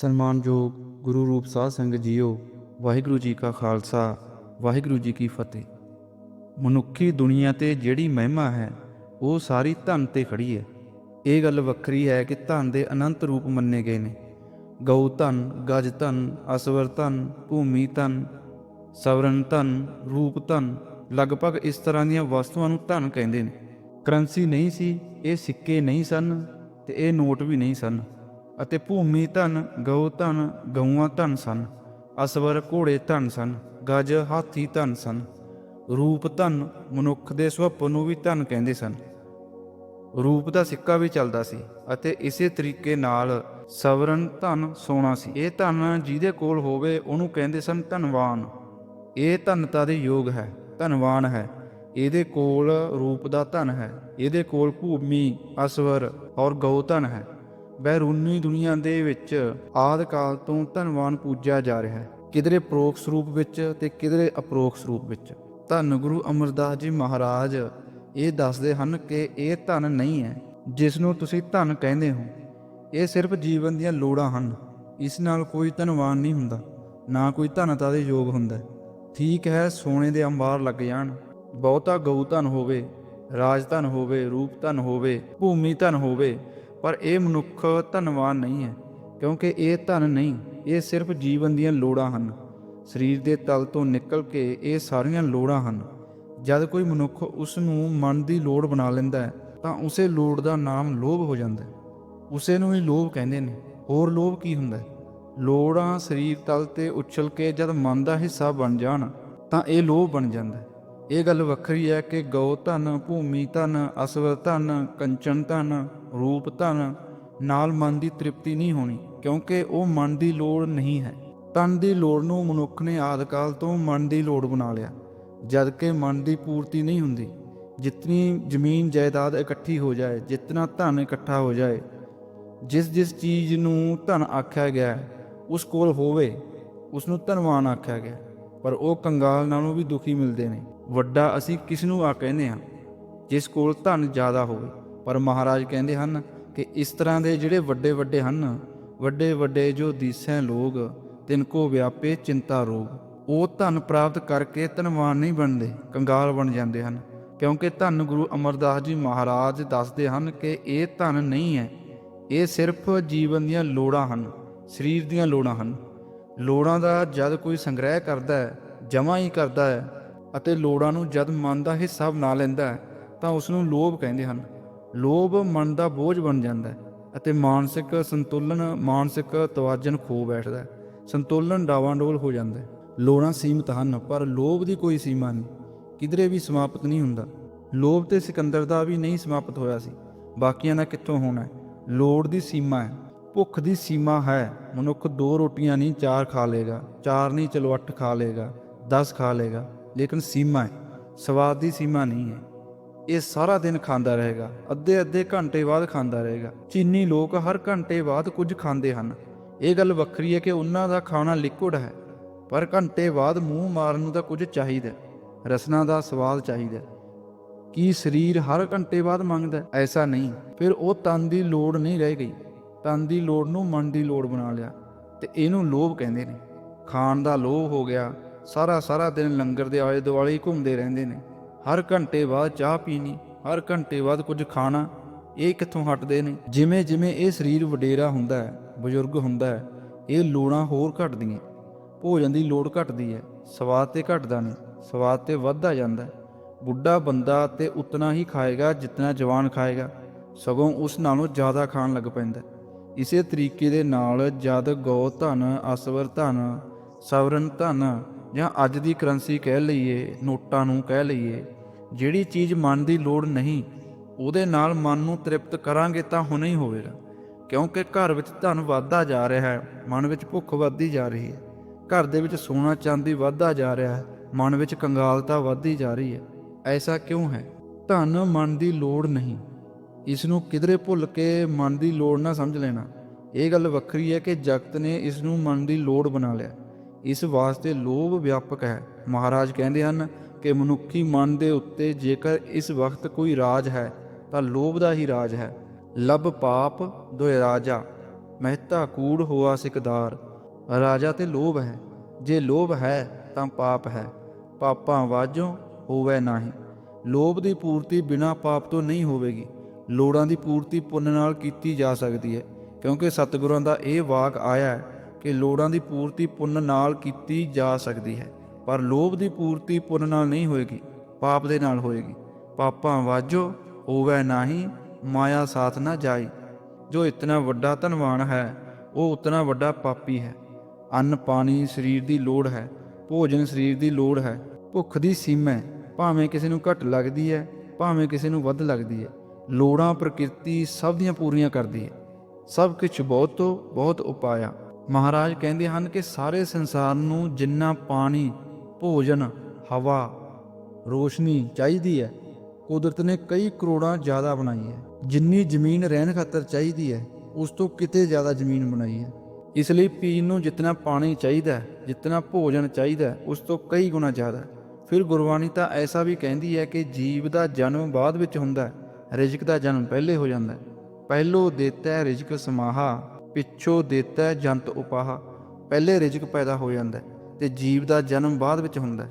ਸਨਮਾਨਯੋਗ ਗੁਰੂ ਰੂਪ ਸਾਧ ਸੰਗਤ ਜੀਓ, ਵਾਹਿਗੁਰੂ ਜੀ ਕਾ ਖਾਲਸਾ, ਵਾਹਿਗੁਰੂ ਜੀ ਕੀ ਫਤਿਹ। ਮਨੁੱਖੀ ਦੁਨੀਆ ਤੇ ਜਿਹੜੀ ਮਹਿਮਾ ਹੈ, ਉਹ ਸਾਰੀ ਧਨ ਤੇ ਖੜੀ ਹੈ। ਇਹ ਗੱਲ ਵੱਖਰੀ ਹੈ ਕਿ ਧਨ ਦੇ ਅਨੰਤ ਰੂਪ ਮੰਨੇ ਗਏ ਨੇ। ਗਊ ਧਨ, ਗਜ ਧਨ, ਅਸਵਰ ਧਨ, ਭੂਮੀ ਧਨ, ਸਵਰਨ ਧਨ, ਰੂਪ ਧਨ, ਲਗਭਗ ਇਸ ਤਰ੍ਹਾਂ ਦੀਆਂ ਵਸਤੂਆਂ ਨੂੰ ਧਨ ਕਹਿੰਦੇ ਨੇ। ਕਰੰਸੀ ਨਹੀਂ ਸੀ, ਇਹ ਸਿੱਕੇ ਨਹੀਂ ਸਨ ਤੇ ਇਹ ਨੋਟ ਵੀ ਨਹੀਂ ਸਨ। ਅਤੇ ਭੂਮੀ ਧਨ, ਗਊ ਧਨ, ਗਊਆਂ ਧਨ ਸਨ, ਅਸਵਰ ਘੋੜੇ ਧਨ ਸਨ, ਗਜ ਹਾਥੀ ਧਨ ਸਨ, ਰੂਪ ਧਨ, ਮਨੁੱਖ ਦੇ ਸੁਭਾਅ ਨੂੰ ਵੀ ਧਨ ਕਹਿੰਦੇ ਸਨ। ਰੂਪ ਦਾ ਸਿੱਕਾ ਵੀ ਚੱਲਦਾ ਸੀ ਅਤੇ ਇਸੇ ਤਰੀਕੇ ਨਾਲ ਸਵਰਨ ਧਨ ਸੋਨਾ ਸੀ। ਇਹ ਧਨ ਜਿਹਦੇ ਕੋਲ ਹੋਵੇ, ਉਹਨੂੰ ਕਹਿੰਦੇ ਸਨ ਧਨਵਾਨ। ਇਹ ਧਨਤਾ ਦੇ ਯੋਗ ਹੈ, ਧਨਵਾਨ ਹੈ। ਇਹਦੇ ਕੋਲ ਰੂਪ ਦਾ ਧਨ ਹੈ, ਇਹਦੇ ਕੋਲ ਭੂਮੀ, ਅਸਵਰ ਔਰ ਗਊ ਧਨ ਹੈ। ਬੈਰੂਨੀ ਦੁਨੀਆ ਦੇ ਵਿੱਚ ਆਦ ਕਾਲ ਤੋਂ ਧਨਵਾਨ ਪੂਜਿਆ ਜਾ ਰਿਹਾ ਹੈ। ਕਿਧਰੇ ਪ੍ਰੋਖ ਰੂਪ ਵਿੱਚ ਤੇ ਕਿਧਰੇ ਅਪਰੋਖ ਰੂਪ ਵਿੱਚ। ਧੰਨ ਗੁਰੂ ਅਮਰਦਾਸ ਜੀ ਮਹਾਰਾਜ, ਇਹ ਦੱਸਦੇ ਹਨ ਕਿ ਇਹ ਧਨ ਨਹੀਂ ਹੈ ਜਿਸ ਨੂੰ ਤੁਸੀਂ ਧਨ ਕਹਿੰਦੇ ਹੋ। ਇਹ ਸਿਰਫ ਜੀਵਨ ਦੀਆਂ ਲੋੜਾਂ ਹਨ। ਇਸ ਨਾਲ ਕੋਈ ਧਨਵਾਨ ਨਹੀਂ ਹੁੰਦਾ, ਨਾ ਕੋਈ ਧਨਤਾ ਦੇ ਯੋਗ ਹੁੰਦਾ। ਠੀਕ ਹੈ, ਸੋਨੇ ਦੇ ਅੰਬਾਰ ਲੱਗ ਜਾਣ। ਬਹੁਤਾ ਗਊ ਧਨ ਹੋਵੇ, ਰਾਜ ਧਨ ਹੋਵੇ, ਰੂਪ ਧਨ ਹੋਵੇ, ਭੂਮੀ ਧਨ ਹੋਵੇ ਪਰ ਇਹ ਮਨੁੱਖ ਧਨਵਾਨ ਨਹੀਂ ਹੈ, ਕਿਉਂਕਿ ਇਹ ਧਨ ਨਹੀਂ, ਇਹ ਸਿਰਫ ਜੀਵਨ ਦੀਆਂ ਲੋੜਾਂ ਹਨ। ਸਰੀਰ ਦੇ ਤਲ ਤੋਂ ਨਿਕਲ ਕੇ ਇਹ ਸਾਰੀਆਂ ਲੋੜਾਂ ਹਨ। ਜਦ ਕੋਈ ਮਨੁੱਖ ਉਸ ਨੂੰ ਮਨ ਦੀ ਲੋੜ ਬਣਾ ਲੈਂਦਾ ਹੈ, ਤਾਂ ਉਸੇ ਲੋੜ ਦਾ ਨਾਮ ਲੋਭ ਹੋ ਜਾਂਦਾ ਹੈ। ਉਸੇ ਨੂੰ ਹੀ ਲੋਭ ਕਹਿੰਦੇ ਨੇ। ਹੋਰ ਲੋਭ ਕੀ ਹੁੰਦਾ ਹੈ? ਲੋੜਾਂ ਸਰੀਰ ਤਲ ਤੇ ਉਛਲ ਕੇ ਜਦ ਮਨ ਦਾ ਹਿੱਸਾ ਬਣ ਜਾਣ, ਤਾਂ ਇਹ ਲੋਭ ਬਣ ਜਾਂਦਾ ਹੈ। ਇਹ ਗੱਲ ਵੱਖਰੀ ਹੈ ਕਿ ਗਊ ਧਨ, ਭੂਮੀ ਧਨ ਅਸਵਰ ਧਨ, ਕੰਚਨ ਧਨ, ਰੂਪ ਧਨ ਨਾਲ ਮਨ ਦੀ ਤ੍ਰਿਪਤੀ ਨਹੀਂ ਹੋਣੀ, ਕਿਉਂਕਿ ਉਹ ਮਨ ਦੀ ਲੋੜ ਨਹੀਂ ਹੈ। ਤਨ ਦੀ ਲੋੜ ਨੂੰ ਮਨੁੱਖ ਨੇ ਆਦਿ ਕਾਲ ਤੋਂ ਮਨ ਦੀ ਲੋੜ ਬਣਾ ਲਿਆ ਜਦ ਕਿ ਮਨ ਦੀ ਪੂਰਤੀ ਨਹੀਂ ਹੁੰਦੀ। ਜਿਤਨੀ ਜ਼ਮੀਨ ਜਾਇਦਾਦ ਇਕੱਠੀ ਹੋ ਜਾਏ, ਜਿਤਨਾ ਧਨ ਇਕੱਠਾ ਹੋ ਜਾਏ, ਜਿਸ ਜਿਸ ਚੀਜ਼ ਨੂੰ ਧਨ ਆਖਿਆ ਗਿਆ, ਉਸ ਕੋਲ ਹੋਵੇ ਉਸ ਨੂੰ ਧਨਵਾਨ ਆਖਿਆ ਗਿਆ। ਪਰ ਉਹ ਕੰਗਾਲ ਨਾਲੋਂ ਵੀ ਦੁਖੀ ਮਿਲਦੇ ਨੇ। ਵੱਡਾ ਅਸੀਂ ਕਿਸ ਨੂੰ ਆ ਕਹਿੰਦੇ ਹਾਂ? ਜਿਸ ਕੋਲ ਧਨ ਜ਼ਿਆਦਾ ਹੋਵੇ। ਪਰ ਮਹਾਰਾਜ ਕਹਿੰਦੇ ਹਨ ਕਿ ਇਸ ਤਰ੍ਹਾਂ ਦੇ ਜਿਹੜੇ ਵੱਡੇ ਵੱਡੇ ਹਨ, ਵੱਡੇ ਵੱਡੇ ਜੋ ਦੀਸੈ ਲੋਗ ਤਿਨ ਕੋ ਵਿਆਪੇ ਚਿੰਤਾ ਰੋਗ, ਉਹ ਧਨ ਪ੍ਰਾਪਤ ਕਰਕੇ ਧਨਵਾਨ ਨਹੀਂ ਬਣਦੇ, ਕੰਗਾਲ ਬਣ ਜਾਂਦੇ ਹਨ। ਕਿਉਂਕਿ ਧੰਨ ਗੁਰੂ ਅਮਰਦਾਸ ਜੀ ਮਹਾਰਾਜ ਦੱਸਦੇ ਹਨ ਕਿ ਇਹ ਧਨ ਨਹੀਂ ਹੈ। ਇਹ ਸਿਰਫ ਜੀਵਨ ਦੀਆਂ ਲੋੜਾਂ ਹਨ, ਸਰੀਰ ਦੀਆਂ ਲੋੜਾਂ ਹਨ। ਲੋੜਾਂ ਦਾ ਜਦ ਕੋਈ ਸੰਗ੍ਰਹਿ ਕਰਦਾ ਹੈ ਜਮ੍ਹਾਂ ਹੀ ਕਰਦਾ ਹੈ ਅਤੇ ਲੋੜਾਂ ਨੂੰ ਜਦ ਮਨ ਦਾ ਹਿੱਸਾ ਬਣਾ ਲੈਂਦਾ ਹੈ, ਤਾਂ ਉਸ ਨੂੰ ਲੋਭ ਕਹਿੰਦੇ ਹਨ। ਲੋਭ ਮਨ ਦਾ ਬੋਝ ਬਣ ਜਾਂਦਾ ਹੈ ਅਤੇ ਮਾਨਸਿਕ ਸੰਤੁਲਨ, ਮਾਨਸਿਕ ਤਵਾਜਨ ਖੋ ਬੈਠਦਾ ਹੈ। ਸੰਤੁਲਨ ਡਾਵਾਂਡੋਲ ਹੋ ਜਾਂਦਾ ਹੈ। ਲੋੜਾਂ ਸੀਮਤ ਹਨ, ਪਰ ਲੋਭ ਦੀ ਕੋਈ ਸੀਮਾ ਨਹੀਂ। ਕਿਧਰੇ ਵੀ ਸਮਾਪਤ ਨਹੀਂ ਹੁੰਦਾ। ਲੋਭ ਤੇ ਸਿਕੰਦਰ ਦਾ ਵੀ ਨਹੀਂ ਸਮਾਪਤ ਹੋਇਆ ਸੀ। ਬਾਕੀਆਂ ਦਾ ਕਿੱਥੋਂ ਹੋਣਾ ਹੈ? ਲੋੜ ਦੀ ਸੀਮਾ ਹੈ। ਭੁੱਖ ਦੀ ਸੀਮਾ ਹੈ। ਮਨੁੱਖ ਦੋ ਰੋਟੀਆਂ ਨਹੀਂ, ਚਾਰ ਖਾ ਲੇਗਾ ਚਾਰ ਨਹੀਂ, ਚਲੋ ਅੱਠ ਖਾ ਲੇਗਾ 10 ਖਾ ਲੇਗਾ ਲੇਕਿਨ ਸੀਮਾ ਹੈ। ਸਵਾਦ ਦੀ ਸੀਮਾ ਨਹੀਂ ਹੈ। ਇਹ ਸਾਰਾ ਦਿਨ ਖਾਂਦਾ ਰਹੇਗਾ। ਅੱਧੇ ਅੱਧੇ ਘੰਟੇ ਬਾਅਦ ਖਾਂਦਾ ਰਹੇਗਾ। ਚੀਨੀ ਲੋਕ ਹਰ ਘੰਟੇ ਬਾਅਦ ਕੁਝ ਖਾਂਦੇ ਹਨ। ਇਹ ਗੱਲ ਵੱਖਰੀ ਹੈ ਕਿ ਉਹਨਾਂ ਦਾ ਖਾਣਾ ਲਿਕੁਇਡ ਹੈ। ਪਰ ਘੰਟੇ ਬਾਅਦ ਮੂੰਹ ਮਾਰਨ ਨੂੰ ਤਾਂ ਕੁਝ ਚਾਹੀਦਾ ਹੈ। ਰਸਨਾ ਦਾ ਸਵਾਦ ਚਾਹੀਦਾ ਕੀ ਸਰੀਰ ਹਰ ਘੰਟੇ ਬਾਅਦ ਮੰਗਦਾ ਐਸਾ ਨਹੀਂ। ਫਿਰ ਉਹ ਤਨ ਦੀ ਲੋੜ ਨਹੀਂ ਰਹਿ ਗਈ। ਤਨ ਦੀ ਲੋੜ ਨੂੰ ਮਨ ਦੀ ਲੋੜ ਬਣਾ ਲਿਆ। ਤੇ ਇਹਨੂੰ ਲੋਭ ਕਹਿੰਦੇ ਨੇ। ਖਾਣ ਦਾ ਲੋਭ ਹੋ ਗਿਆ। ਸਾਰਾ ਸਾਰਾ ਦਿਨ ਲੰਗਰ ਦੇ ਆਲੇ ਦੁਆਲੇ ਘੁੰਮਦੇ ਰਹਿੰਦੇ ਨੇ। ਹਰ ਘੰਟੇ ਬਾਅਦ ਚਾਹ ਪੀਣੀ, ਹਰ ਘੰਟੇ ਬਾਅਦ ਕੁਝ ਖਾਣਾ, ਇਹ ਕਿੱਥੋਂ ਹਟਦੇ ਨੇ? ਜਿਵੇਂ ਜਿਵੇਂ ਇਹ ਸਰੀਰ ਵਡੇਰਾ ਹੁੰਦਾ ਹੈ, ਬਜ਼ੁਰਗ ਹੁੰਦਾ ਹੈ, ਇਹ ਲੋੜਾਂ ਹੋਰ ਘਟਦੀਆਂ ਭੋਜਨ ਦੀ ਲੋੜ ਘਟਦੀ ਹੈ, ਸਵਾਦ ਤੇ ਘਟਦਾ ਨਹੀਂ, ਸਵਾਦ ਤੇ ਵੱਧਦਾ ਜਾਂਦਾ ਹੈ। ਬੁੱਢਾ ਬੰਦਾ ਤੇ ਉਤਨਾ ਹੀ ਖਾਏਗਾ ਜਿੰਨਾ ਜਵਾਨ ਖਾਏਗਾ, ਸਗੋਂ ਉਸ ਨਾਲੋਂ ਜ਼ਿਆਦਾ ਖਾਣ ਲੱਗ ਪੈਂਦਾ ਇਸੇ ਤਰੀਕੇ ਦੇ ਨਾਲ ਜਦ ਗੋ ਧਨ, ਅਸਵਰ ਧਨ, ਸਵਰਨ ਧਨ ਜਾਂ ਅੱਜ ਦੀ ਕਰੰਸੀ ਕਹਿ ਲਈਏ, ਨੋਟਾਂ ਨੂੰ ਕਹਿ ਲਈਏ, ਜਿਹੜੀ ਚੀਜ਼ ਮਨ ਦੀ ਲੋੜ ਨਹੀਂ, ਉਹਦੇ ਨਾਲ ਮਨ ਨੂੰ ਤ੍ਰਿਪਤ ਕਰਾਂਗੇ ਤਾਂ ਹੁਣੇ ਹੀ ਹੋਵੇਗਾ। ਕਿਉਂਕਿ ਘਰ ਵਿੱਚ ਧਨ ਵੱਧਦਾ ਜਾ ਰਿਹਾ ਹੈ, ਮਨ ਵਿੱਚ ਭੁੱਖ ਵੱਧਦੀ ਜਾ ਰਹੀ ਹੈ। ਘਰ ਦੇ ਵਿੱਚ ਸੋਨਾ ਚਾਂਦੀ ਵੱਧਦਾ ਜਾ ਰਿਹਾ ਹੈ, ਮਨ ਵਿੱਚ ਕੰਗਾਲਤਾ ਵੱਧਦੀ ਜਾ ਰਹੀ ਹੈ। ਐਸਾ ਕਿਉਂ ਹੈ? ਧਨ ਮਨ ਦੀ ਲੋੜ ਨਹੀਂ। ਇਸ ਨੂੰ ਕਿਧਰੇ ਭੁੱਲ ਕੇ ਮਨ ਦੀ ਲੋੜ ਨਾ ਸਮਝ ਲੈਣਾ। ਇਹ ਗੱਲ ਵੱਖਰੀ ਹੈ ਕਿ ਜਗਤ ਨੇ ਇਸ ਨੂੰ ਮਨ ਦੀ ਲੋੜ ਬਣਾ ਲਿਆ। ਇਸ ਵਾਸਤੇ ਲੋਭ ਵਿਆਪਕ ਹੈ। ਮਹਾਰਾਜ ਕਹਿੰਦੇ ਹਨ ਕਿ ਮਨੁੱਖੀ ਮਨ ਦੇ ਉੱਤੇ ਜੇਕਰ ਇਸ ਵਕਤ ਕੋਈ ਰਾਜ ਹੈ, ਤਾਂ ਲੋਭ ਦਾ ਹੀ ਰਾਜ ਹੈ। ਲਬ ਪਾਪ, ਦੁਇ ਰਾਜਾ, ਮਹਿਤਾ ਕੂੜ ਹੋਆ ਸਿਕਦਾਰ। ਰਾਜਾ ਤੇ ਲੋਭ ਹੈ। ਜੇ ਲੋਭ ਹੈ, ਤਾਂ ਪਾਪ ਹੈ। ਪਾਪਾਂ ਵਾਜੋਂ ਹੋਵੇ ਨਾਹੀ। ਲੋਭ ਦੀ ਪੂਰਤੀ ਬਿਨਾਂ ਪਾਪ ਤੋਂ ਨਹੀਂ ਹੋਵੇਗੀ। ਲੋੜਾਂ ਦੀ ਪੂਰਤੀ ਪੁੰਨ ਨਾਲ ਕੀਤੀ ਜਾ ਸਕਦੀ ਹੈ, ਕਿਉਂਕਿ ਸਤਿਗੁਰਾਂ ਦਾ ਇਹ ਵਾਕ ਆਇਆ ਹੈ ਕਿ ਲੋੜਾਂ ਦੀ ਪੂਰਤੀ ਪੁੰਨ ਨਾਲ ਕੀਤੀ ਜਾ ਸਕਦੀ ਹੈ। ਪਰ ਲੋਭ ਦੀ ਪੂਰਤੀ ਪੁੰਨ ਨਾਲ ਨਹੀਂ ਹੋਏਗੀ, ਪਾਪ ਦੇ ਨਾਲ ਹੋਏਗੀ। ਪਾਪਾਂ ਵਾਜੋ, ਹੋਵੇ ਨਾਹੀ, ਮਾਇਆ ਸਾਥ ਨਾ ਜਾਈ। ਜੋ ਇਤਨਾ ਵੱਡਾ ਧਨਵਾਨ ਹੈ, ਉਹ ਉਤਨਾ ਵੱਡਾ ਪਾਪੀ ਹੈ। ਅੰਨ ਪਾਣੀ ਸਰੀਰ ਦੀ ਲੋੜ ਹੈ, ਭੋਜਨ ਸਰੀਰ ਦੀ ਲੋੜ ਹੈ। ਭੁੱਖ ਦੀ ਸੀਮਾ ਭਾਵੇਂ ਕਿਸੇ ਨੂੰ ਘੱਟ ਲੱਗਦੀ ਹੈ, ਭਾਵੇਂ ਕਿਸੇ ਨੂੰ ਵੱਧ ਲੱਗਦੀ ਹੈ। ਲੋੜਾਂ ਪ੍ਰਕਿਰਤੀ ਸਭ ਦੀਆਂ ਪੂਰੀਆਂ ਕਰਦੀ ਹੈ। ਸਭ ਕੁਝ ਬਹੁਤ ਤੋਂ ਬਹੁਤ ਉਪਾਇਆ। ਮਹਾਰਾਜ ਕਹਿੰਦੇ ਹਨ ਕਿ ਸਾਰੇ ਸੰਸਾਰ ਨੂੰ ਜਿੰਨਾ ਪਾਣੀ ਭੋਜਨ ਹਵਾ ਰੋਸ਼ਨੀ ਚਾਹੀਦੀ ਹੈ ਕੁਦਰਤ ਨੇ ਕਈ ਕਰੋੜਾਂ ਜ਼ਿਆਦਾ ਬਣਾਈ ਹੈ। ਜਿੰਨੀ ਜ਼ਮੀਨ ਰਹਿਣ ਖਾਤਰ ਚਾਹੀਦੀ ਹੈ ਉਸ ਤੋਂ ਕਿਤੇ ਜ਼ਿਆਦਾ ਜ਼ਮੀਨ ਬਣਾਈ ਹੈ। ਇਸ ਲਈ ਪੀਣ ਨੂੰ ਜਿੰਨਾ ਪਾਣੀ ਚਾਹੀਦਾ ਹੈ ਜਿੰਨਾ ਭੋਜਨ ਚਾਹੀਦਾ ਹੈ, ਉਸ ਤੋਂ ਕਈ ਗੁਣਾ ਜ਼ਿਆਦਾ ਫਿਰ ਗੁਰਬਾਣੀ ਤਾਂ ਐਸਾ ਵੀ ਕਹਿੰਦੀ ਹੈ ਕਿ ਜੀਵ ਦਾ ਜਨਮ ਬਾਅਦ ਵਿੱਚ ਹੁੰਦਾ ਹੈ ਰਿਜ਼ਕ ਦਾ ਜਨਮ ਪਹਿਲੇ ਹੋ ਜਾਂਦਾ ਹੈ। ਪਹਿਲੋ ਦੇਤਾ ਰਿਜ਼ਕ ਸਮਾਹਾ ਪਿੱਛੋਂ ਦੇਤਾ ਜੰਤ ਉਪਾਹਾ। ਪਹਿਲੇ ਰਿਜ਼ਕ ਪੈਦਾ ਹੋ ਜਾਂਦਾ ਹੈ ਤੇ ਜੀਵ ਦਾ ਜਨਮ ਬਾਅਦ ਵਿੱਚ ਹੁੰਦਾ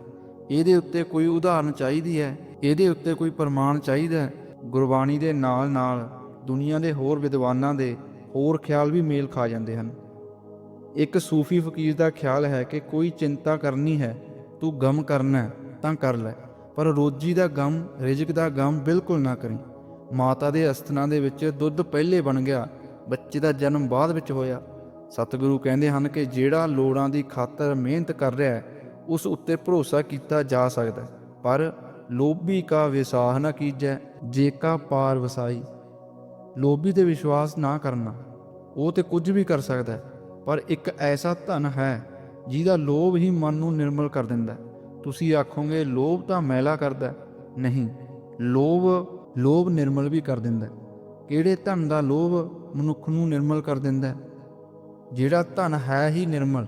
ਇਹਦੇ ਉੱਤੇ ਕੋਈ ਉਦਾਹਰਨ ਚਾਹੀਦੀ ਹੈ? ਇਹਦੇ ਉੱਤੇ ਕੋਈ ਪ੍ਰਮਾਣ ਚਾਹੀਦਾ ਹੈ? ਗੁਰਬਾਣੀ ਦੇ ਨਾਲ ਨਾਲ ਦੁਨੀਆ ਦੇ ਹੋਰ ਵਿਦਵਾਨਾਂ ਦੇ ਹੋਰ ਖਿਆਲ ਵੀ ਮੇਲ ਖਾ ਜਾਂਦੇ ਹਨ। ਇੱਕ ਸੂਫੀ ਫਕੀਰ ਦਾ ਖਿਆਲ ਹੈ ਕਿ ਕੋਈ ਚਿੰਤਾ ਕਰਨੀ ਹੈ, ਤੂੰ ਗਮ ਕਰਨਾ ਤਾਂ ਕਰ ਲੈ। ਪਰ ਰੋਜੀ ਦਾ ਗਮ, ਰਿਜ਼ਕ ਦਾ ਗਮ ਬਿਲਕੁਲ ਨਾ ਕਰੀ। ਮਾਤਾ ਦੇ ਅਸਥਨਾ ਦੇ ਵਿੱਚ ਦੁੱਧ ਪਹਿਲੇ ਬਣ ਗਿਆ ਬੱਚੇ ਦਾ ਜਨਮ ਬਾਅਦ ਵਿੱਚ ਹੋਇਆ। ਸਤਿਗੁਰੂ ਕਹਿੰਦੇ ਹਨ ਕਿ ਜਿਹੜਾ ਲੋੜਾਂ ਦੀ ਖਾਤਰ ਮਿਹਨਤ ਕਰ ਰਿਹਾ ਹੈ, ਉਸ ਉੱਤੇ ਭਰੋਸਾ ਕੀਤਾ ਜਾ ਸਕਦਾ ਹੈ। ਪਰ ਲੋਭੀ ਕਾ ਵਿਸਾਹ ਨਾ ਕੀਜੈ, ਜੇ ਕਾ ਪਾਰ ਵਸਾਈ। ਲੋਭੀ ਤੇ ਵਿਸ਼ਵਾਸ ਨਾ ਕਰਨਾ, ਉਹ ਤੇ ਕੁਝ ਵੀ ਕਰ ਸਕਦਾ ਹੈ। ਪਰ ਇੱਕ ਐਸਾ ਧਨ ਹੈ, ਜਿਹਦਾ ਲੋਭ ਹੀ ਮਨ ਨੂੰ ਨਿਰਮਲ ਕਰ ਦਿੰਦਾ ਹੈ। ਤੁਸੀਂ ਆਖੋਗੇ, ਲੋਭ ਤਾਂ ਮੈਲਾ ਕਰਦਾ ਨਹੀਂ, ਲੋਭ ਲੋਭ ਨਿਰਮਲ ਵੀ ਕਰ ਦਿੰਦਾ ਕਿਹੜੇ ਧਨ ਦਾ ਲੋਭ? ਮਨੁੱਖ ਨੂੰ ਨਿਰਮਲ ਕਰ ਦਿੰਦਾ ਹੈ? ਜਿਹੜਾ ਧਨ ਹੈ ਹੀ ਨਿਰਮਲ,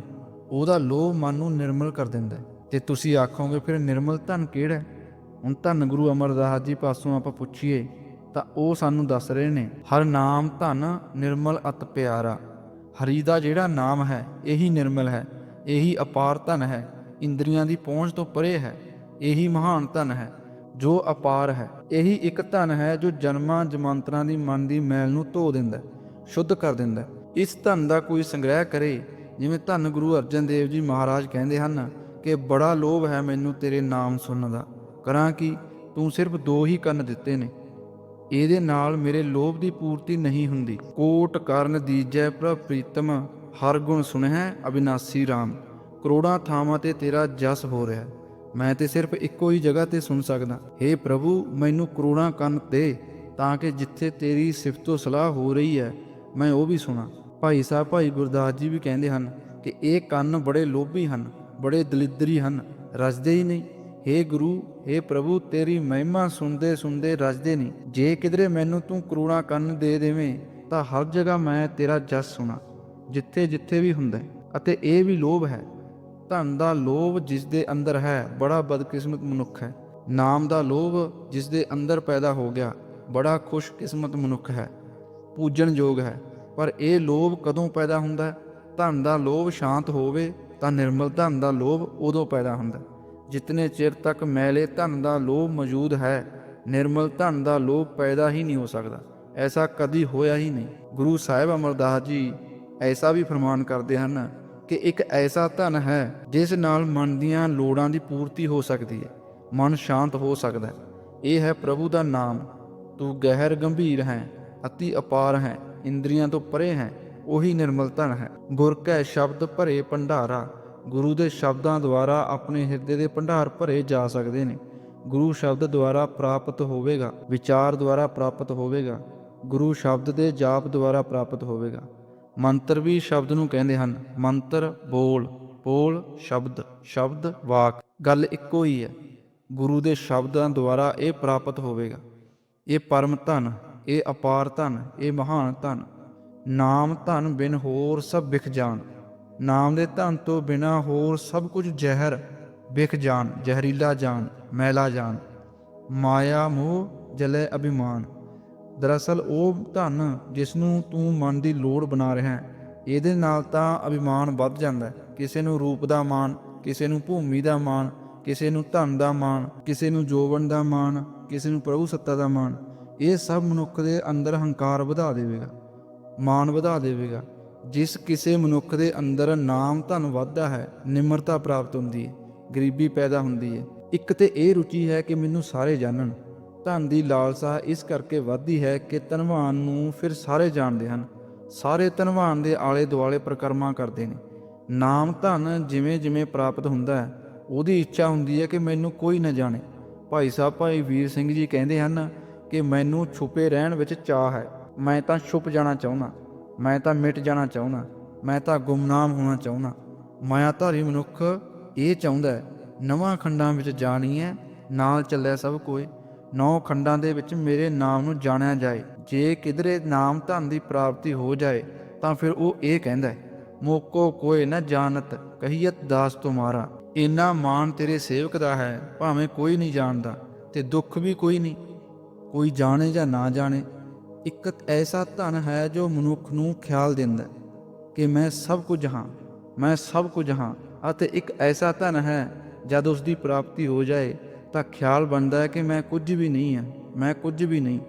ਉਹਦਾ ਲੋਭ ਮਨ ਨੂੰ ਨਿਰਮਲ ਕਰ ਦਿੰਦਾ ਹੈ। ਤੇ ਤੁਸੀਂ ਆਖੋਗੇ, ਫਿਰ ਨਿਰਮਲ ਧਨ ਕਿਹੜਾ ਹੈ? ਹੁਣ ਧੰਨ ਗੁਰੂ ਅਮਰਦਾਸ ਜੀ ਪਾਸੋਂ ਆਪਾਂ ਪੁੱਛੀਏ, ਤਾਂ ਉਹ ਸਾਨੂੰ ਦੱਸ ਰਹੇ ਨੇ, ਹਰ ਨਾਮ ਧਨ ਨਿਰਮਲ ਅਤ ਪਿਆਰਾ ਹਰੀ ਦਾ ਜਿਹੜਾ ਨਾਮ ਹੈ, ਇਹੀ ਨਿਰਮਲ ਹੈ ਇਹੀ ਅਪਾਰ ਧਨ ਹੈ ਇੰਦਰੀਆਂ ਦੀ ਪਹੁੰਚ ਤੋਂ ਪਰੇ ਹੈ ਇਹੀ ਮਹਾਨ ਧਨ ਹੈ ਜੋ ਅਪਾਰ ਹੈ। ਇਹੀ ਇੱਕ ਧਨ ਹੈ ਜੋ ਜਨਮਾਂ ਜਮਾਂਤਰਾਂ ਦੀ ਮਨ ਦੀ ਮੈਲ ਨੂੰ ਧੋ ਦਿੰਦਾ ਸ਼ੁੱਧ ਕਰ ਦਿੰਦਾ ਇਸ ਧਨ ਦਾ ਕੋਈ ਸੰਗ੍ਰਹਿ ਕਰੇ, ਜਿਵੇਂ ਧੰਨ ਗੁਰੂ ਅਰਜਨ ਦੇਵ ਜੀ ਮਹਾਰਾਜ ਕਹਿੰਦੇ ਹਨ ਕਿ, ਬੜਾ ਲੋਭ ਹੈ ਮੈਨੂੰ ਤੇਰੇ ਨਾਮ ਸੁਣਨ ਦਾ। ਕਰਾਂ ਕਿ? ਤੂੰ ਸਿਰਫ ਦੋ ਹੀ ਕੰਨ ਦਿੱਤੇ ਨੇ। ਇਹਦੇ ਨਾਲ ਮੇਰੇ ਲੋਭ ਦੀ ਪੂਰਤੀ ਨਹੀਂ ਹੁੰਦੀ। ਕੋਟ ਕਰਨ ਦੀਜੈ ਪ੍ਰਭ ਪ੍ਰੀਤਮ, ਹਰ ਗੁਣ ਸੁਣਹਿ ਅਬਿਨਾਸੀ RAM ਕਰੋੜਾਂ ਥਾਵਾਂ ਤੇ ਤੇਰਾ ਜਸ ਹੋ ਰਿਹਾ ਹੈ। ਮੈਂ ਤੇ ਸਿਰਫ ਇੱਕੋ ਹੀ ਜਗ੍ਹਾ ਤੇ ਸੁਣ ਸਕਦਾ हे ਪ੍ਰਭੂ ਮੈਨੂੰ ਕਰੋੜਾਂ ਕੰਨ ਦੇ ਤਾਂ ਕਿ ਜਿੱਥੇ ਤੇਰੀ ਸਿਫਤੋ ਸਲਾਹ ਹੋ ਰਹੀ ਹੈ ਮੈਂ ਉਹ ਵੀ ਸੁਣਾ ਭਾਈ ਸਾਹਿਬ ਭਾਈ ਗੁਰਦਾਸ ਜੀ ਵੀ ਕਹਿੰਦੇ ਹਨ ਕਿ ਇਹ ਕੰਨ ਬੜੇ ਲੋਭੀ ਹਨ ਬੜੇ ਦਲਿਦਰੀ ਹਨ ਰਜਦੇ ਹੀ ਨਹੀਂ हे ਗੁਰੂ हे ਪ੍ਰਭੂ ਤੇਰੀ ਮਹਿਮਾ ਸੁਣਦੇ ਸੁਣਦੇ ਰਜਦੇ ਨਹੀਂ ਜੇ ਕਿਧਰੇ ਮੈਨੂੰ ਤੂੰ ਕਰੋੜਾਂ ਕੰਨ ਦੇ ਦੇਵੇਂ ਤਾਂ ਹਰ ਜਗ੍ਹਾ ਮੈਂ ਤੇਰਾ ਜਸ ਸੁਣਾ ਜਿੱਥੇ ਜਿੱਥੇ ਵੀ ਹੁੰਦਾ ਹੈ। ਅਤੇ ਇਹ ਵੀ ਲੋਭ ਹੈ ਧਨ ਦਾ ਲੋਭ ਜਿਸ ਦੇ ਅੰਦਰ ਹੈ, ਬੜਾ ਬਦਕਿਸਮਤ ਮਨੁੱਖ ਹੈ। ਨਾਮ ਦਾ ਲੋਭ ਜਿਸ ਦੇ ਅੰਦਰ ਪੈਦਾ ਹੋ ਗਿਆ, ਬੜਾ ਖੁਸ਼ਕਿਸਮਤ ਮਨੁੱਖ ਹੈ। ਪੂਜਣਯੋਗ ਹੈ, ਪਰ ਇਹ ਲੋਭ ਕਦੋਂ ਪੈਦਾ ਹੁੰਦਾ ਹੈ? ਧਨ ਦਾ ਲੋਭ ਸ਼ਾਂਤ ਹੋਵੇ, ਤਾਂ ਨਿਰਮਲ ਧਨ ਦਾ ਲੋਭ ਉਦੋਂ ਪੈਦਾ ਹੁੰਦਾ ਹੈ। ਜਿਤਨੇ ਚਿਰ ਤੱਕ ਮੈਲੇ ਧਨ ਦਾ ਲੋਭ ਮੌਜੂਦ ਹੈ, ਨਿਰਮਲ ਧਨ ਦਾ ਲੋਭ ਪੈਦਾ ਹੀ ਨਹੀਂ ਹੋ ਸਕਦਾ। ਐਸਾ ਕਦੀ ਹੋਇਆ ਹੀ ਨਹੀਂ। ਗੁਰੂ ਸਾਹਿਬ ਅਮਰਦਾਸ ਜੀ ਐਸਾ ਵੀ ਫਰਮਾਨ ਕਰਦੇ ਹਨ ਕਿ ਇੱਕ ਐਸਾ ਧਨ ਹੈ ਜਿਸ ਨਾਲ ਮਨ ਦੀਆਂ ਲੋੜਾਂ ਦੀ ਪੂਰਤੀ ਹੋ ਸਕਦੀ ਹੈ। ਮਨ ਸ਼ਾਂਤ ਹੋ ਸਕਦਾ ਹੈ। ਇਹ ਹੈ ਪ੍ਰਭੂ ਦਾ ਨਾਮ। ਤੂੰ ਗਹਿਰ ਗੰਭੀਰ ਹੈ, ਅਤੀ ਅਪਾਰ ਹੈ, ਇੰਦਰੀਆਂ ਤੋਂ ਪਰੇ ਹੈ, ਉਹੀ ਨਿਰਮਲ ਧਨ ਹੈ। ਗੁਰ ਕੈ ਸ਼ਬਦ ਭਰੇ ਭੰਡਾਰਾ, ਗੁਰੂ ਦੇ ਸ਼ਬਦਾਂ ਦੁਆਰਾ ਆਪਣੇ ਹਿਰਦੇ ਦੇ ਭੰਡਾਰ ਭਰੇ ਜਾ ਸਕਦੇ ਨੇ। ਗੁਰੂ ਸ਼ਬਦ ਦੁਆਰਾ ਪ੍ਰਾਪਤ ਹੋਵੇਗਾ, ਵਿਚਾਰ ਦੁਆਰਾ ਪ੍ਰਾਪਤ ਹੋਵੇਗਾ, ਗੁਰੂ ਸ਼ਬਦ ਦੇ ਜਾਪ ਦੁਆਰਾ ਪ੍ਰਾਪਤ ਹੋਵੇਗਾ। ਮੰਤਰ ਵੀ ਸ਼ਬਦ ਨੂੰ ਕਹਿੰਦੇ ਹਨ। ਮੰਤਰ, ਬੋਲ ਬੋਲ ਸ਼ਬਦ ਸ਼ਬਦ, ਵਾਕ। ਗੱਲ ਇੱਕੋ ਹੀ ਹੈ। ਗੁਰੂ ਦੇ ਸ਼ਬਦਾਂ ਦੁਆਰਾ ਇਹ ਪ੍ਰਾਪਤ ਹੋਵੇਗਾ। ਇਹ ਪਰਮ ਧਨ, ਇਹ ਅਪਾਰ ਧਨ, ਇਹ ਮਹਾਨ ਧਨ। ਨਾਮ ਧਨ ਬਿਨ ਹੋਰ ਸਭ ਵਿਖ ਜਾਣ। ਨਾਮ ਦੇ ਧਨ ਤੋਂ ਬਿਨਾ ਹੋਰ ਸਭ ਕੁਝ ਜ਼ਹਿਰ ਵਿਖ ਜਾਣ। ਜ਼ਹਿਰੀਲਾ ਜਾਣ, ਮੈਲਾ ਜਾਣ। ਮਾਇਆ ਮੋਹ ਜਲੇ ਅਭਿਮਾਨ। ਦਰਅਸਲ ਉਹ ਧਨ ਜਿਸ ਨੂੰ ਤੂੰ ਮਨ ਦੀ ਲੋੜ ਬਣਾ ਰਿਹਾ ਹੈ, ਇਹਦੇ ਨਾਲ ਤਾਂ ਅਭਿਮਾਨ ਵੱਧ ਜਾਂਦਾ ਹੈ। ਕਿਸੇ ਨੂੰ ਰੂਪ ਦਾ ਮਾਣ, ਕਿਸੇ ਨੂੰ ਭੂਮੀ ਦਾ ਮਾਣ, ਕਿਸੇ ਨੂੰ ਧਨ ਦਾ ਮਾਣ, ਕਿਸੇ ਨੂੰ ਜੋਬਨ ਦਾ ਮਾਣ, ਕਿਸੇ ਨੂੰ ਪ੍ਰਭੂ ਸੱਤਾ ਦਾ ਮਾਣ, ਇਹ ਸਭ ਮਨੁੱਖ ਦੇ ਅੰਦਰ ਹੰਕਾਰ ਵਧਾ ਦੇਵੇਗਾ, ਮਾਣ ਵਧਾ ਦੇਵੇਗਾ। ਜਿਸ ਕਿਸੇ ਮਨੁੱਖ ਦੇ ਅੰਦਰ ਨਾਮ ਧਨ ਵੱਧਦਾ ਹੈ, ਨਿਮਰਤਾ ਪ੍ਰਾਪਤ ਹੁੰਦੀ ਹੈ, ਗਰੀਬੀ ਪੈਦਾ ਹੁੰਦੀ ਹੈ। ਇੱਕ ਤੇ ਇਹ ਰੁਚੀ ਹੈ ਕਿ ਮੈਨੂੰ ਸਾਰੇ ਜਾਣਨ। ਧਨ ਦੀ ਲਾਲਸਾ ਇਸ ਕਰਕੇ ਵੱਧਦੀ ਹੈ ਕਿ ਧਨਵਾਨ ਨੂੰ ਫਿਰ ਸਾਰੇ ਜਾਣਦੇ ਹਨ। ਸਾਰੇ ਧਨਵਾਨ ਦੇ ਆਲੇ ਦੁਆਲੇ ਪ੍ਰਕਰਮਾ ਕਰਦੇ ਨੇ। ਨਾਮ ਧਨ ਜਿਵੇਂ ਜਿਵੇਂ ਪ੍ਰਾਪਤ ਹੁੰਦਾ ਹੈ, ਉਹਦੀ ਇੱਛਾ ਹੁੰਦੀ ਹੈ ਕਿ ਮੈਨੂੰ ਕੋਈ ਨਾ ਜਾਣੇ। ਭਾਈ ਸਾਹਿਬ, ਭਾਈ ਵੀਰ ਸਿੰਘ ਜੀ ਕਹਿੰਦੇ ਹਨ ਕਿ ਮੈਨੂੰ ਛੁਪੇ ਰਹਿਣ ਵਿੱਚ ਚਾਹ ਹੈ। ਮੈਂ ਤਾਂ ਛੁਪ ਜਾਣਾ ਚਾਹੁੰਦਾ। ਮੈਂ ਤਾਂ ਮਿਟ ਜਾਣਾ ਚਾਹੁੰਦਾ। ਮੈਂ ਤਾਂ ਗੁੰਮਨਾਮ ਹੋਣਾ ਚਾਹੁੰਦਾ। ਮਾਇਆਧਾਰੀ ਮਨੁੱਖ ਇਹ ਚਾਹੁੰਦਾ ਹੈ, ਨਵਾਂ ਖੰਡਾਂ ਵਿੱਚ ਜਾਣੀ ਹੈ, ਨਾਲ ਚੱਲਿਆ ਸਭ ਕੋਈ ਨੌ ਖੰਡਾਂ ਦੇ ਵਿੱਚ ਮੇਰੇ ਨਾਮ ਨੂੰ ਜਾਣਿਆ ਜਾਏ। ਜੇ ਕਿਧਰੇ ਨਾਮ ਧਨ ਦੀ ਪ੍ਰਾਪਤੀ ਹੋ ਜਾਏ, ਤਾਂ ਫਿਰ ਉਹ ਇਹ ਕਹਿੰਦਾ ਹੈ, ਮੋਕੋ ਕੋਏ ਨਾ ਜਾਣਤ, ਕਹੀਅਤ ਦਾਸ ਤੁਮਾਰਾ। ਇੰਨਾ ਮਾਣ ਤੇਰੇ ਸੇਵਕ ਦਾ ਹੈ, ਭਾਵੇਂ ਕੋਈ ਨਹੀਂ ਜਾਣਦਾ, ਤੇ ਦੁੱਖ ਵੀ ਕੋਈ ਨਹੀਂ। ਕੋਈ ਜਾਣੇ ਜਾਂ ਨਾ ਜਾਣੇ ਇੱਕ ਐਸਾ ਧਨ ਹੈ ਜੋ ਮਨੁੱਖ ਨੂੰ ਖਿਆਲ ਦਿੰਦਾ ਕਿ ਮੈਂ ਸਭ ਕੁਝ ਹਾਂ, ਮੈਂ ਸਭ ਕੁਝ ਹਾਂ, ਅਤੇ ਇੱਕ ਐਸਾ ਧਨ ਹੈ ਜਦ ਉਸ ਦੀ ਪ੍ਰਾਪਤੀ ਹੋ ਜਾਏ ਤਾਂ ਖਿਆਲ ਬਣਦਾ ਹੈ ਕਿ ਮੈਂ ਕੁਝ ਵੀ ਨਹੀਂ ਹਾਂ, ਮੈਂ ਕੁਝ ਵੀ ਨਹੀਂ।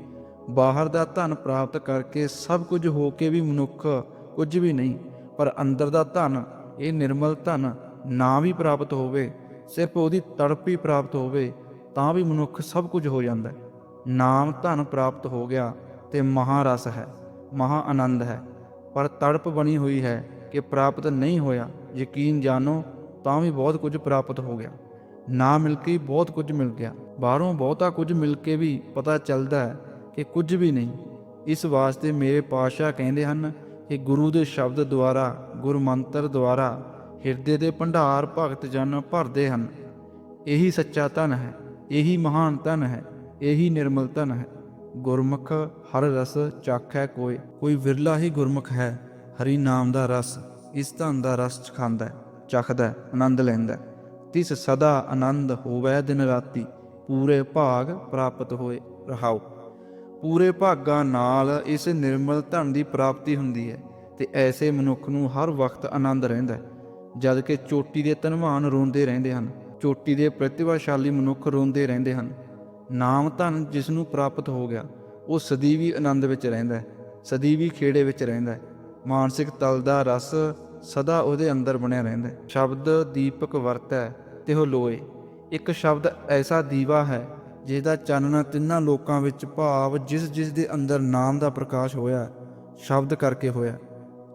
ਬਾਹਰ ਦਾ ਧਨ ਪ੍ਰਾਪਤ ਕਰਕੇ ਸਭ ਕੁਝ ਹੋ ਕੇ ਵੀ ਮਨੁੱਖ ਕੁਝ ਵੀ ਨਹੀਂ, ਪਰ ਅੰਦਰ ਦਾ ਧਨ, ਇਹ ਨਿਰਮਲ ਧਨ, ਨਾ ਵੀ ਪ੍ਰਾਪਤ ਹੋਵੇ, ਸਿਰਫ ਉਹਦੀ ਤੜਪ ਹੀ ਪ੍ਰਾਪਤ ਹੋਵੇ, ਤਾਂ ਵੀ ਮਨੁੱਖ ਸਭ ਕੁਝ ਹੋ ਜਾਂਦਾ ਹੈ। ਨਾਮ ਧਨ ਪ੍ਰਾਪਤ ਹੋ ਗਿਆ ਤੇ ਮਹਾਰਸ ਹੈ, ਮਹਾ ਆਨੰਦ ਹੈ, ਪਰ ਤੜਪ ਬਣੀ ਹੋਈ ਹੈ ਕਿ ਪ੍ਰਾਪਤ ਨਹੀਂ ਹੋਇਆ, ਯਕੀਨ ਜਾਣੋ, ਤਾਂ ਵੀ ਬਹੁਤ ਕੁਝ ਪ੍ਰਾਪਤ ਹੋ ਗਿਆ। ਨਾ ਮਿਲ ਕੇ ਹੀ ਬਹੁਤ ਕੁਝ ਮਿਲ ਗਿਆ। ਬਾਹਰੋਂ ਬਹੁਤਾ ਕੁਝ ਮਿਲ ਕੇ ਵੀ ਪਤਾ ਚੱਲਦਾ ਹੈ ਕਿ ਕੁਝ ਵੀ ਨਹੀਂ। ਇਸ ਵਾਸਤੇ ਮੇਰੇ ਪਾਤਸ਼ਾਹ ਕਹਿੰਦੇ ਹਨ ਕਿ ਗੁਰੂ ਦੇ ਸ਼ਬਦ ਦੁਆਰਾ ਗੁਰ ਮੰਤਰ ਦੁਆਰਾ ਹਿਰਦੇ ਦੇ ਭੰਡਾਰ ਭਗਤ ਜਨ ਭਰਦੇ ਹਨ। ਇਹੀ ਸੱਚਾ ਧਨ ਹੈ, ਇਹੀ ਮਹਾਨ ਧਨ ਹੈ, ਇਹੀ ਨਿਰਮਲ ਧਨ ਹੈ। ਗੁਰਮੁਖ ਹਰ ਰਸ ਚਾਖੈ ਕੋਈ ਕੋਈ ਵਿਰਲਾ ਹੀ ਗੁਰਮੁਖ ਹੈ, ਹਰੀ ਨਾਮ ਦਾ ਰਸ ਇਸ ਧਨ ਦਾ ਰਸ ਖਾਂਦਾ ਹੈ, ਚਖਦਾ ਆਨੰਦ ਲੈਂਦਾ ਤਿਸ ਸਦਾ ਆਨੰਦ ਹੋਵੇ ਦਿਨ ਰਾਤੀ, ਪੂਰੇ ਭਾਗ ਪ੍ਰਾਪਤ ਹੋਏ ਰਹਾਓ। ਪੂਰੇ ਭਾਗਾਂ ਨਾਲ ਇਸ ਨਿਰਮਲ ਧਨ ਦੀ ਪ੍ਰਾਪਤੀ ਹੁੰਦੀ ਹੈ ਤੇ ਐਸੇ ਮਨੁੱਖ ਨੂੰ ਹਰ ਵਕਤ ਆਨੰਦ ਰਹਿੰਦਾ ਹੈ, ਜਦ ਕਿ ਚੋਟੀ ਦੇ ਧਨਵਾਨ ਰੋਂਦੇ ਰਹਿੰਦੇ ਹਨ। ਚੋਟੀ ਦੇ ਪ੍ਰਤਿਭਾਸ਼ਾਲੀ ਮਨੁੱਖ ਰੋਂਦੇ ਰਹਿੰਦੇ ਹਨ। ਨਾਮ ਧਨ ਜਿਸ ਨੂੰ ਪ੍ਰਾਪਤ ਹੋ ਗਿਆ, ਉਹ ਸਦੀਵੀ ਆਨੰਦ ਵਿੱਚ ਰਹਿੰਦਾ ਹੈ, ਸਦੀਵੀ ਖੇੜੇ ਵਿੱਚ ਰਹਿੰਦਾ ਹੈ। ਮਾਨਸਿਕ ਤਲ ਦਾ ਰਸ ਸਦਾ ਉਹਦੇ ਅੰਦਰ ਬਣਿਆ ਰਹਿੰਦਾ ਹੈ। ਸ਼ਬਦ ਦੀਪਕ ਵਰਤੈ, ਤੇ ਉਹ ਲੋਏ ਇੱਕ ਸ਼ਬਦ ਐਸਾ ਦੀਵਾ ਹੈ ਜਿਸਦਾ ਚਾਨਣਾ ਤਿੰਨਾਂ ਲੋਕਾਂ ਵਿੱਚ ਭਾਵ ਜਿਸ ਜਿਸ ਦੇ ਅੰਦਰ ਨਾਮ ਦਾ ਪ੍ਰਕਾਸ਼ ਹੋਇਆ, ਸ਼ਬਦ ਕਰਕੇ ਹੋਇਆ।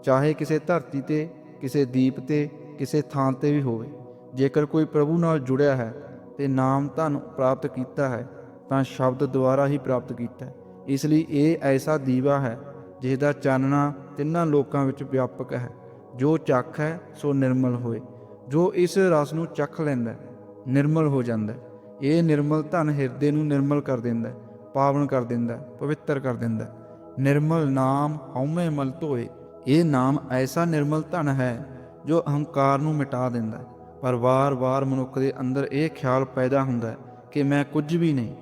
ਚਾਹੇ ਕਿਸੇ ਧਰਤੀ ਤੇ, ਕਿਸੇ ਦੀਪ ਤੇ, ਕਿਸੇ ਥਾਂ ਤੇ ਵੀ ਹੋਵੇ, ਜੇਕਰ ਕੋਈ ਪ੍ਰਭੂ ਨਾਲ ਜੁੜਿਆ ਹੈ ਤੇ ਨਾਮ ਧਨ ਪ੍ਰਾਪਤ ਕੀਤਾ ਹੈ, ਤਾਂ ਸ਼ਬਦ ਦੁਆਰਾ ਹੀ ਪ੍ਰਾਪਤ ਕੀਤਾ ਇਸ ਲਈ ਇਹ ਐਸਾ ਦੀਵਾ ਹੈ ਜਿਸਦਾ ਚਾਨਣਾ ਤਿੰਨਾਂ ਲੋਕਾਂ ਵਿੱਚ ਵਿਆਪਕ ਹੈ। ਜੋ ਚੱਖ ਹੈ, ਸੋ ਨਿਰਮਲ ਹੋਏ। ਜੋ ਇਸ ਰਸ ਨੂੰ ਚੱਖ ਲੈਂਦਾ ਨਿਰਮਲ ਹੋ ਜਾਂਦਾ ਇਹ ਨਿਰਮਲ ਧਨ ਹਿਰਦੇ ਨੂੰ ਨਿਰਮਲ ਕਰ ਦਿੰਦਾ ਪਾਵਨ ਕਰ ਦਿੰਦਾ ਪਵਿੱਤਰ ਕਰ ਦਿੰਦਾ ਨਿਰਮਲ ਨਾਮ ਹਉਮੈ ਮਲ ਧੋਏ। ਇਹ ਨਾਮ ਐਸਾ ਨਿਰਮਲ ਧਨ ਹੈ, ਜੋ ਅਹੰਕਾਰ ਨੂੰ ਮਿਟਾ ਦਿੰਦਾ ਪਰ ਵਾਰ-ਵਾਰ ਮਨੁੱਖ ਦੇ ਅੰਦਰ ਇਹ ਖਿਆਲ ਪੈਦਾ ਹੁੰਦਾ ਹੈ ਕਿ ਮੈਂ ਕੁਝ ਵੀ ਨਹੀਂ,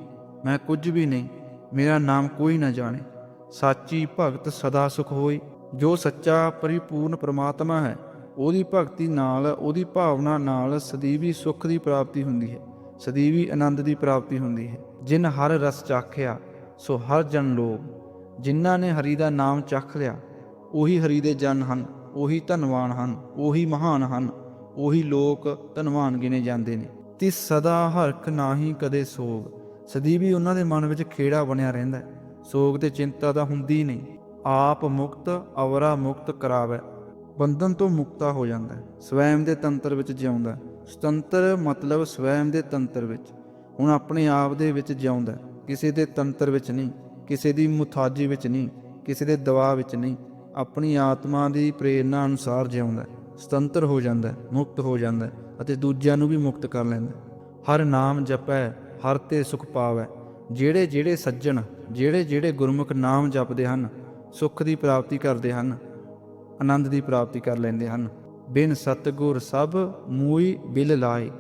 ਮੈਂ ਕੁਝ ਵੀ ਨਹੀਂ, ਮੇਰਾ ਨਾਮ ਕੋਈ ਨਾ ਜਾਣੇ। ਸਾਚੀ ਭਗਤ ਸਦਾ ਸੁਖ ਹੋਈ। ਜੋ ਸੱਚਾ ਪਰਿਪੂਰਨ ਪ੍ਰਮਾਤਮਾ ਹੈ, ਉਹਦੀ ਭਗਤੀ ਨਾਲ, ਉਹਦੀ ਭਾਵਨਾ ਨਾਲ ਸਦੀਵੀ ਸੁੱਖ ਦੀ ਪ੍ਰਾਪਤੀ ਹੁੰਦੀ ਹੈ, ਸਦੀਵੀ ਆਨੰਦ ਦੀ ਪ੍ਰਾਪਤੀ ਹੁੰਦੀ ਹੈ। ਜਿਨ ਹਰ ਰਸ ਚਾਖਿਆ, ਸੋ ਹਰ ਜਨ ਲੋਕ ਜਿਨ੍ਹਾਂ ਨੇ ਹਰੀ ਦਾ ਨਾਮ ਚੱਖ ਲਿਆ, ਉਹੀ ਹਰੀ ਦੇ ਜਨ ਹਨ, ਉਹੀ ਧਨਵਾਨ ਹਨ, ਉਹੀ ਮਹਾਨ ਹਨ, ਉਹੀ ਲੋਕ ਧਨਵਾਨ ਗਿਣੇ ਜਾਂਦੇ ਨੇ। ਤਿਸ ਸਦਾ ਹਰਖ ਨਾਹੀ ਕਦੇ ਸੋਗ। ਸਦੀਵੀ ਉਹਨਾਂ ਦੇ ਮਨ ਵਿੱਚ ਖੇੜਾ ਬਣਿਆ ਰਹਿੰਦਾ ਸੋਗ ਤੇ ਚਿੰਤਾ ਤਾਂ ਹੁੰਦੀ ਨਹੀਂ। ਆਪ ਮੁਕਤ, ਅਵਰਾ ਮੁਕਤ ਕਰਾਵੇ। ਬੰਧਨ ਤੋਂ ਮੁਕਤਾ ਹੋ ਜਾਂਦਾ ਹੈ। ਸਵੈਮ ਦੇ ਤੰਤਰ ਵਿੱਚ ਜਿਉਂਦਾ ਸੁਤੰਤਰ ਮਤਲਬ ਸਵੈਮ ਦੇ ਤੰਤਰ ਵਿੱਚ। ਹੁਣ ਆਪਣੇ ਆਪ ਦੇ ਵਿੱਚ ਜਿਉਂਦਾ ਕਿਸੇ ਦੇ ਤੰਤਰ ਵਿੱਚ ਨਹੀਂ, ਕਿਸੇ ਦੀ ਮੁਥਾਜੀ ਵਿੱਚ ਨਹੀਂ, ਕਿਸੇ ਦੇ ਦਬਾਅ ਵਿੱਚ ਨਹੀਂ। ਆਪਣੀ ਆਤਮਾ ਦੀ ਪ੍ਰੇਰਣਾ ਅਨੁਸਾਰ ਜਿਉਂਦਾ ਸੁਤੰਤਰ ਹੋ ਜਾਂਦਾ ਮੁਕਤ ਹੋ ਜਾਂਦਾ ਅਤੇ ਦੂਜਿਆਂ ਨੂੰ ਵੀ ਮੁਕਤ ਕਰ ਲੈਂਦਾ ਹਰ ਨਾਮ ਜਪੈ, ਹਰ ਤੇ ਸੁਖ ਪਾਵੈ। ਜਿਹੜੇ ਜਿਹੜੇ ਸੱਜਣ ਜਿਹੜੇ ਜਿਹੜੇ ਗੁਰਮੁਖ ਨਾਮ ਜਪਦੇ ਹਨ ਸੁੱਖ ਦੀ ਪ੍ਰਾਪਤੀ ਕਰਦੇ ਹਨ, ਆਨੰਦ ਦੀ ਪ੍ਰਾਪਤੀ ਕਰ ਲੈਂਦੇ ਹਨ। ਬਿਨ ਸਤਗੁਰ ਸਭ ਮੂਈ ਬਿਲ ਲਾਏ,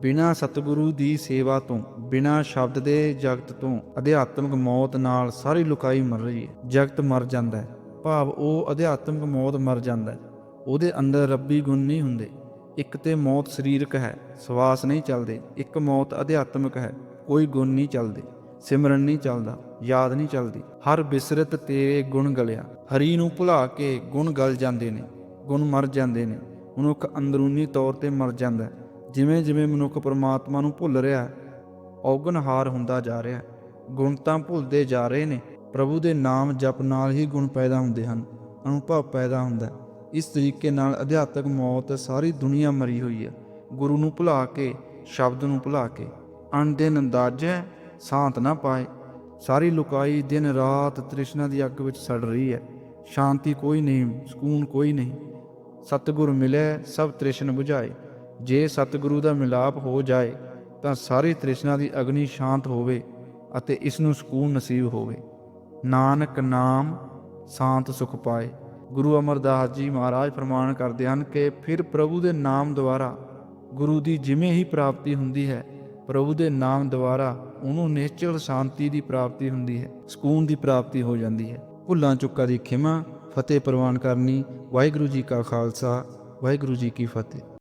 ਬਿਨਾਂ ਸਤਿਗੁਰੂ ਦੀ ਸੇਵਾ ਤੋਂ, ਬਿਨਾਂ ਸ਼ਬਦ ਦੇ ਜਗਤ ਤੋਂ ਅਧਿਆਤਮਿਕ ਮੌਤ ਨਾਲ ਸਾਰੀ ਲੁਕਾਈ ਮਰ ਰਹੀ ਹੈ। ਜਗਤ ਮਰ ਜਾਂਦਾ ਹੈ। ਭਾਵ ਉਹ ਅਧਿਆਤਮਿਕ ਮੌਤ ਮਰ ਜਾਂਦਾ ਹੈ। ਉਹਦੇ ਅੰਦਰ ਰੱਬੀ ਗੁਣ ਨਹੀਂ ਹੁੰਦੇ। ਇੱਕ ਤੇ ਮੌਤ ਸਰੀਰਕ ਹੈ, ਸਵਾਸ ਨਹੀਂ ਚੱਲਦੇ। ਇੱਕ ਮੌਤ ਅਧਿਆਤਮਿਕ ਹੈ, ਕੋਈ ਗੁਣ ਨਹੀਂ ਚੱਲਦੇ। ਸਿਮਰਨ ਨਹੀਂ ਚੱਲਦਾ, ਯਾਦ ਨਹੀਂ ਚੱਲਦੀ। ਹਰ ਬਿਸਰਤ ਤੇਰੇ ਗੁਣ ਗਲਿਆ। ਹਰੀ ਨੂੰ ਭੁਲਾ ਕੇ ਗੁਣ ਗਲ ਜਾਂਦੇ ਨੇ, ਗੁਣ ਮਰ ਜਾਂਦੇ ਨੇ। ਮਨੁੱਖ ਅੰਦਰੂਨੀ ਤੌਰ ਤੇ ਮਰ ਜਾਂਦਾ ਜਿਵੇਂ ਜਿਵੇਂ ਮਨੁੱਖ ਪਰਮਾਤਮਾ ਨੂੰ ਭੁੱਲ ਰਿਹਾ ਹੈ, ਔਗਣਹਾਰ ਹੁੰਦਾ ਜਾ ਰਿਹਾ ਗੁਣ ਤਾਂ ਭੁੱਲਦੇ ਜਾ ਰਹੇ ਨੇ। ਪ੍ਰਭੂ ਦੇ ਨਾਮ ਜਪ ਨਾਲ ਹੀ ਗੁਣ ਪੈਦਾ ਹੁੰਦੇ ਹਨ, ਅਨੁਭਵ ਪੈਦਾ ਹੁੰਦਾ ਇਸ ਤਰੀਕੇ ਨਾਲ ਅਧਿਆਤਕ ਮੌਤ ਸਾਰੀ ਦੁਨੀਆ ਮਰੀ ਹੋਈ ਹੈ। ਗੁਰੂ ਨੂੰ ਭੁਲਾ ਕੇ, ਸ਼ਬਦ ਨੂੰ ਭੁਲਾ ਕੇ। ਅਣ ਦਿਨ ਅੰਦਾਜ਼ੈ ਸ਼ਾਂਤ ਨਾ ਪਾਏ। ਸਾਰੀ ਲੁਕਾਈ ਦਿਨ ਰਾਤ ਤ੍ਰਿਸ਼ਨਾ ਦੀ ਅੱਗ ਵਿੱਚ ਸੜ ਰਹੀ ਹੈ। ਸ਼ਾਂਤੀ ਕੋਈ ਨਹੀਂ, ਸਕੂਨ ਕੋਈ ਨਹੀਂ। ਸਤਿਗੁਰ ਮਿਲੇ, ਸਭ ਤ੍ਰਿਸ਼ਨ 부ਝਾਏ ਜੇ ਸਤਿਗੁਰੂ ਦਾ ਮਿਲਾਪ ਹੋ ਜਾਏ, ਤਾਂ ਸਾਰੀ ਤ੍ਰਿਸ਼ਨਾ ਦੀ ਅਗਨੀ ਸ਼ਾਂਤ ਹੋਵੇ ਅਤੇ ਇਸ ਨੂੰ ਸਕੂਨ ਨਸੀਬ ਹੋਵੇ। ਨਾਨਕ ਨਾਮ ਸ਼ਾਂਤ ਸੁਖ ਪਾਏ। ਗੁਰੂ ਅਮਰਦਾਸ ਜੀ ਮਹਾਰਾਜ ਫਰਮਾਨ ਕਰਦੇ ਹਨ ਕਿ ਫਿਰ ਪ੍ਰਭੂ ਦੇ ਨਾਮ ਦੁਆਰਾ ਗੁਰੂ ਦੀ ਜਿਵੇਂ ਹੀ ਪ੍ਰਾਪਤੀ ਹੁੰਦੀ ਹੈ, ਪ੍ਰਭੂ ਦੇ ਨਾਮ ਦੁਆਰਾ ਉਹਨੂੰ ਨਿਸ਼ਚਲ ਸ਼ਾਂਤੀ ਦੀ ਪ੍ਰਾਪਤੀ ਹੁੰਦੀ ਹੈ, ਸਕੂਨ ਦੀ ਪ੍ਰਾਪਤੀ ਹੋ ਜਾਂਦੀ ਹੈ। ਭੁੱਲਾਂ ਚੁੱਕਾਂ ਦੀ ਖਿਮਾ, ਫਤਿਹ ਪ੍ਰਵਾਨ ਕਰਨੀ। ਵਾਹਿਗੁਰੂ ਜੀ ਕਾ ਖਾਲਸਾ, ਵਾਹਿਗੁਰੂ ਜੀ ਕੀ ਫਤਿਹ।